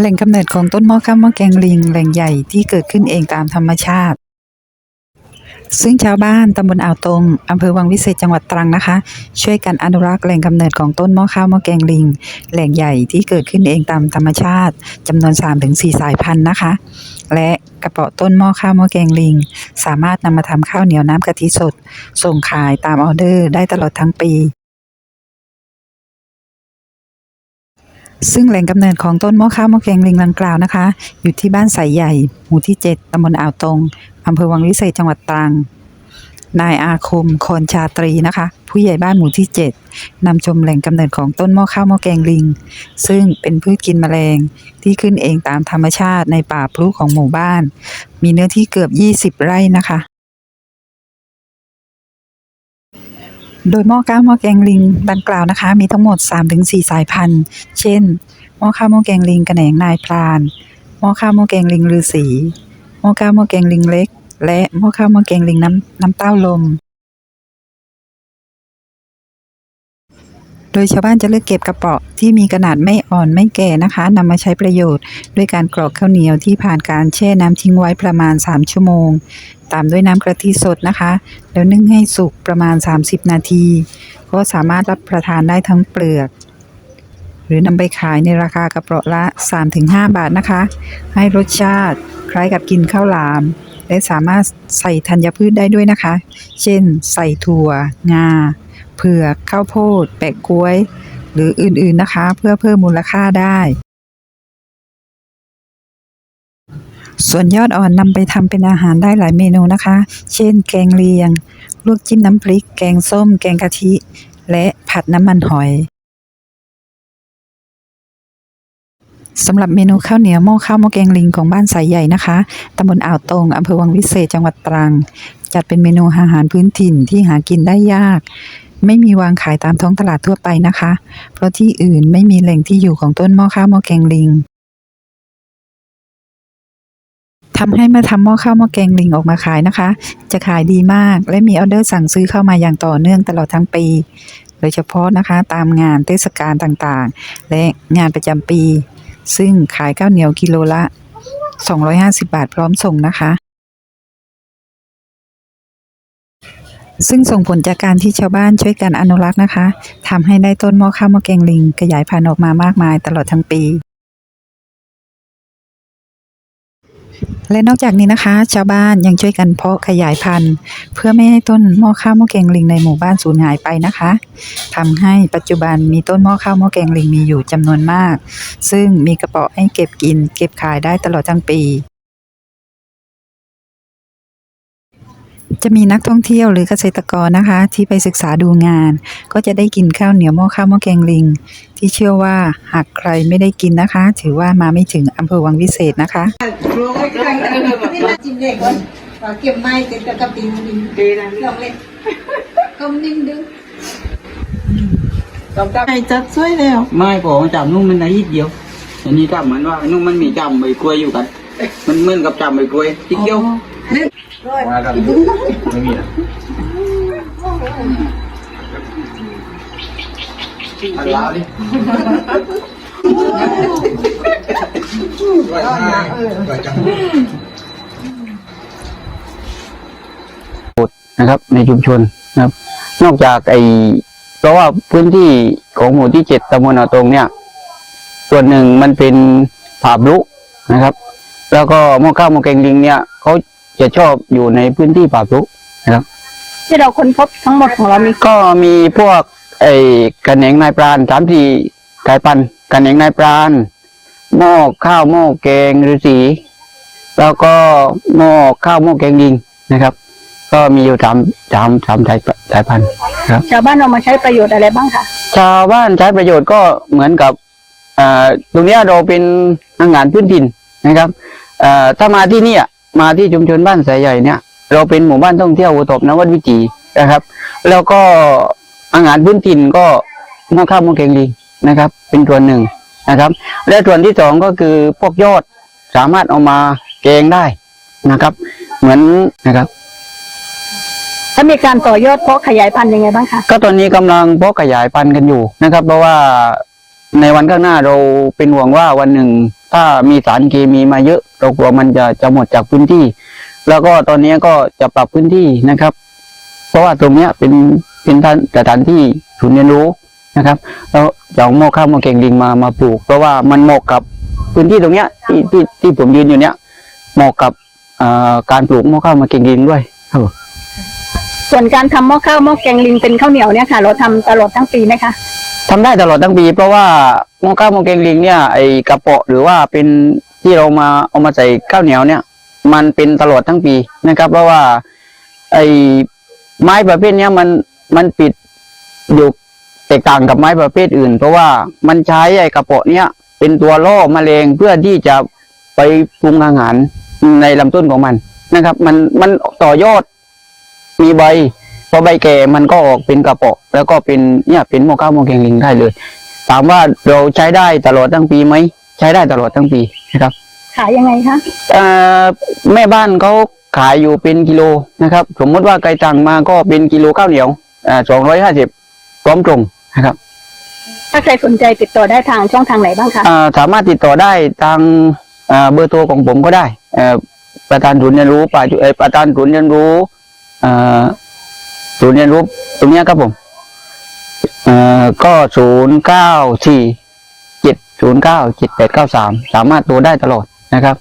แหล่งกำเนิดของต้นหม้อข้าวหม้อแกงลิงแหล่งใหญ่ที่เกิดขึ้นเองตามธรรมชาติ ซึ่งชาวบ้านตำบลอ่าวตรงอำเภอวังวิเศษจังหวัดตรังนะคะ ช่วยกันอนุรักษ์แหล่งกำเนิดของต้นหม้อข้าวหม้อแกงลิง แหล่งใหญ่ที่เกิดขึ้นเองตามธรรมชาติจำนวน 3-4 สายพันธุ์นะคะ และกระเปาต้นหม้อข้าวหม้อแกงลิง สามารถนำมาทำข้าวเหนียวน้ำกะทิสด ส่งขายตามออเดอร์ได้ตลอดทั้งปี ซึ่งแหล่งกำเนิดของต้นหม้อข้าวหม้อแกงลิงดังกล่าวนะคะ อยู่ที่บ้านสายใหญ่ หมู่ที่ 7ตำบลอ่าวตรงอำเภอวังวิเศษจังหวัดตรัง นายอาคมคอนชาตรีนะคะ ผู้ใหญ่บ้านหมู่ที่ 7นำชมแหล่งกำเนิดของต้นหม้อข้าวหม้อแกงลิง ซึ่งเป็นพืชกินแมลงที่ขึ้นเองตามธรรมชาติในป่าพลุของหมู่บ้าน มีเนื้อที่เกือบ 20 ไร่นะคะ โดยหม้อข้าวหม้อแกงลิงดังกล่าวนะคะ มีทั้งหมด 3-4 สายพันธุ์ เช่น หม้อข้าวหม้อแกงลิงกระแหนงนายพราน หม้อข้าวหม้อแกงลิงฤาษี หม้อข้าวหม้อแกงลิงเล็ก และหม้อข้าวหม้อแกงลิงน้ำน้ำเต้าลม โดยชาวบ้านจะเลือกเก็บกระเปาะที่มีขนาดไม่อ่อนไม่แก่นะคะนำมาใช้ประโยชน์ ด้วยการกรอกข้าวเหนียวที่ผ่านการแช่น้ำทิ้งไว้ประมาณ 3 ชั่วโมง ตามด้วยน้ำกะทิสดนะคะ แล้วนึ่งให้สุกประมาณ 30 นาที ก็สามารถรับประทานได้ทั้งเปลือก หรือนำไปขายในราคากระเปาะละ 3-5 บาทนะคะ ให้รสชาติคล้ายกับกินข้าวหลาม และสามารถใส่ธัญพืชได้ด้วยนะคะ เช่น ใส่ถั่ว งา เผือก ข้าวโพด แปะกล้วย หรืออื่นๆนะคะ เพื่อเพิ่มมูลค่าได้ ส่วนยอดอ่อนนำไปทำเป็นอาหารได้หลายเมนูนะคะ เช่น แกงเลียง ลวกจิ้มน้ำพริก แกงส้ม แกงกะทิ และผัดน้ำมันหอยสำหรับเมนูข้าวเหนียวหม้อข้าวหม้อแกงลิงของบ้านสายใหญ่นะคะ ตำบลอ่าวตรงอำเภอวังวิเศษจังหวัดตรัง จัดเป็นเมนูอาหารพื้นถิ่นที่หากินได้ยาก ไม่มีวางขายตามท้องตลาดทั่วไปนะคะ เพราะที่อื่นไม่มีแหล่งที่อยู่ของต้นหม้อข้าวหม้อแกงลิง ทำให้มาทำหม้อข้าวหม้อแกงลิงออกมาขายนะคะ จะขายดีมากและมีออเดอร์สั่งซื้อเข้ามาอย่างต่อเนื่องตลอดทั้งปี โดยเฉพาะนะคะตามงานเทศกาลต่างๆ และงานประจำปี ซึ่งขายข้าวเหนียวกิโลละ 250 บาทพร้อมส่งนะคะซึ่งส่งผลจากการที่ชาวบ้านช่วยกันอนุรักษ์นะคะทำให้ได้ต้นหม้อข้าวหม้อแกงลิง ขยายพันธุ์ออกมามากมายตลอดทั้งปี และนอกจากนี้นะคะ ชาวบ้านยังช่วยกันเพาะขยายพันธุ์ เพื่อไม่ให้ต้นหม้อข้าวหม้อแกงลิงในหมู่บ้านสูญหายไปนะคะทำให้ปัจจุบันมีต้นหม้อข้าวหม้อแกงลิงมีอยู่จำนวนมาก ซึ่งมีกระเป๋อให้เก็บกิน เก็บขายได้ตลอดทั้งปี จะมีนักท่องเที่ยวหรือเกษตรกรนะคะ ที่ไปศึกษาดูงาน ก็จะได้กินข้าวเหนียวหม้อข้าวหม้อแกงลิง ที่เชื่อว่าหากใครไม่ได้กินนะคะ ถือว่ามาไม่ถึงอำเภอวังวิเศษนะคะนี่มาจิ้มเด็กก่อนว่าเก็บไม้เก็บกระปิงดินดีนะลองเล่นกำนิ่งดึงต้องจับไอ้จัดสวยแล้วไม่พอมันจับนุ่มมันนะยิดเดียวอันนี้จับเหมือนว่านุ่มมันมีจับใบกล้วยอยู่กัน มันเหมือนกับจับใบกล้วยที่เกี้ยว มากันไม่มีนะอันลาดิไหวง่ายไหวจังนะครับ ในชุมชนนะครับ นอกจากไอเพราะว่าพื้นที่ของหมู่ที่เจ็ดตำบลอ่าวตรงเนี่ย ส่วนหนึ่งมันเป็นผาบลุนะครับ แล้วก็หม้อข้าวหม้อแกงลิงเนี่ยเขา จะชอบอยู่ในพื้นที่ผาบลุนะครับ ที่เราค้นพบทั้งหมดของเรามีก็มีพวกไอ้กระแหนงนายปราณสามสี่สายพันธุ์กระแหนงนายปราณหม้อข้าวหม้อแกงฤาษีแล้วก็หม้อข้าวหม้อแกงลิงนะครับ ก็มีอยู่สามสามสามสายสายพันธุ์ครับ ชาวบ้านเรามาใช้ประโยชน์อะไรบ้างคะชาวบ้านใช้ประโยชน์ก็เหมือนกับเอ่อตรงเนี้ยเราเป็นอาหารพื้นถิ่นนะครับเอ่อถ้ามาที่เนี่ย มาที่ชุมชนบ้านสายใหญ่เนี่ย เราเป็นหมู่บ้านท่องเที่ยวอุทบนวัดวิจีนะครับ แล้วก็อาหารพื้นถิ่นก็หม้อข้าวหม้อแกงลิงนะครับ เป็นส่วนหนึ่งนะครับ และส่วนที่สองก็คือพวกยอดสามารถเอามาแกงได้นะครับ เหมือนนะครับ ถ้ามีการต่อยอดเพาะขยายพันธุ์ยังไงบ้างคะก็ตอนนี้กำลังเพาะขยายพันธุ์กันอยู่นะครับ เพราะว่า ในวันข้างหน้าเราเป็นห่วงว่าวันหนึ่ง ถ้ามีสารเคมีมาเยอะ เรากลัวมันจะจะหมดจากพื้นที่ แล้วก็ตอนนี้ก็จะปรับพื้นที่นะครับ เพราะว่าตรงเนี้ยเป็นเป็นท่านสถานที่ศูนย์เรียนรู้นะครับแล้วจะเอาหม้อข้าวหม้อแกงลิงมามาปลูก เพราะว่ามันเหมาะกับพื้นที่ตรงเนี้ยที่ที่ที่ผมยืนอยู่เนี้ยเหมาะกับอ่อการปลูกหม้อข้าวหม้อแกงลิงด้วยครับ ส่วนการทำหม้อข้าวหม้อแกงลิงเป็นข้าวเหนียวเนี่ยค่ะ เราทำตลอดทั้งปีไหมคะทำได้ตลอดทั้งปี เพราะว่าหม้อข้าวหม้อแกงลิงเนี่ยไอกระเปาะหรือว่าเป็นที่เรามาเอามาใส่ข้าวเหนียวเนี่ย มันเป็นตลอดทั้งปีนะครับ เพราะว่า ไอไม้ประเภทเนี้ยมันมันปิดอยู่แตกต่างกับไม้ประเภทอื่น เพราะว่ามันใช้ไอกระเปาะเนี้ยเป็นตัวล่อแมลงเพื่อที่จะไปปรุงอาหารในลำต้นของมันนะครับ มันมันต่อยอด มีใบพอใบแก่มันก็ออกเป็นกระเปาะ แล้วก็เป็นเนี่ยเป็นหม้อข้าวหม้อแกงลิงได้เลย ถามว่าเราใช้ได้ตลอดทั้งปีไหมใช้ได้ตลอดทั้งปีนะครับ ขายยังไงคะเอ่อแม่บ้านเขาขายอยู่เป็นกิโลนะครับ สมมติว่าไก่ตังมาก็เป็นกิโลข้าวเหนียวอ่าสองร้อยห้าสิบพร้อมตรงนะครับ ถ้าใครสนใจติดต่อได้ทางช่องทางไหนบ้างคะอ่าสามารถติดต่อได้ทางอ่าเบอร์โทรของผมก็ได้เอ่อประธานศูนย์เรียนรู้ป่าจุเอ่อประธานศูนย์เรียนรู้อ่า ศูนย์เรียนรู้ตรงนี้ครับผมอ่อก็ศูนย์เก้าสี่เจ็ดศูนย์เก้าเจ็ดแปดเก้าสามสามารถโทรได้ตลอดนะครับ